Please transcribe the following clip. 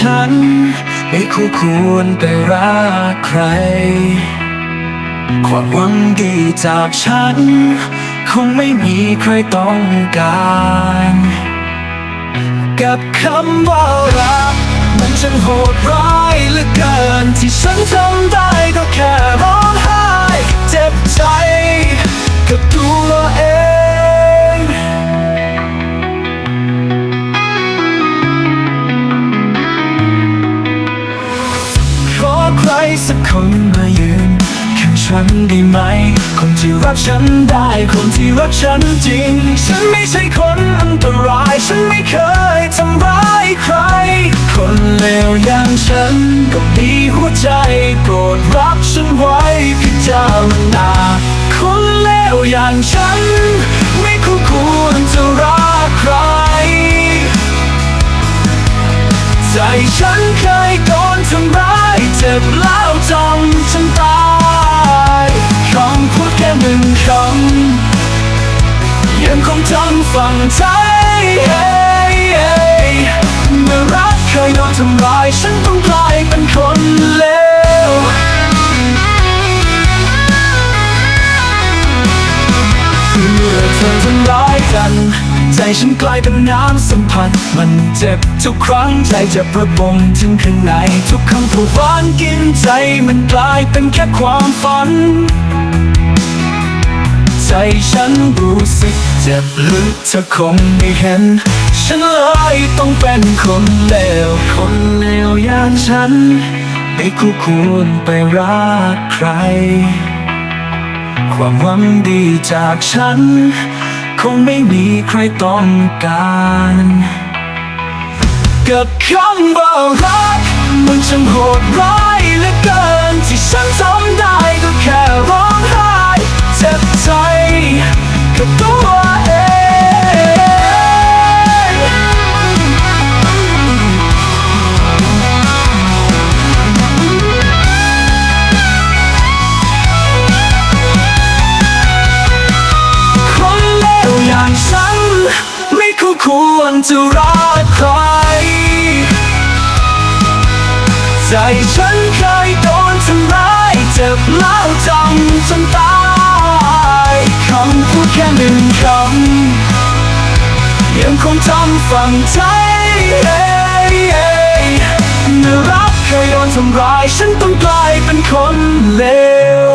ฉัน ไม่คู่ควรไปรักใคร ความหวังดีจากฉัน คงไม่มีใครต้องการ กับคำว่ารัก มันช่างโหดร้าย สักคนมายืนข้างฉันได้ไหม คนที่รักฉันได้ คนที่รักฉันจริง ฉันไม่ใช่คนอันตราย ฉันไม่เคยทำร้ายใคร คนเลวอย่างฉันก็มีหัวใจโปรดรับฉันไว้พิจารณาคนเลวอย่างฉัน ใจฉันเคยโดนทำร้ายเจ็บแล้วจำฉันตายคำพูดแค่หนึ่งคำยังคงจำฝังใจเมื่อรักเคยโดนทำร้ายฉัน ใจฉันกลายเป็นน้ำสัมผัส มันเจ็บทุกครั้งใจจะประบมถึงข้างใน ทุกคำพูดหวานกินใจมันกลายเป็นแค่ความฝัน ใจฉันรู้สึกเจ็บลึกเธอคงไม่เห็น ฉันเลยต้องเป็นคนเลวคนเลวอย่างฉัน ไม่คู่ควรไปรักใคร ความหวังดีจากฉัน คงไม่มีใครต้องการ กับคำว่ารัก มันช่างโหดร้ายเหลือเกินที่ฉัน ควรจะรักใคร ใจฉันเคยโดนทำร้ายเจ็บแล้วจำจนตายคำพูดแค่หนึ่งคำยังคงจำฝังใจเมื่อรักเคยโดนทำร้ายฉันต้องกลายเป็นคนเลว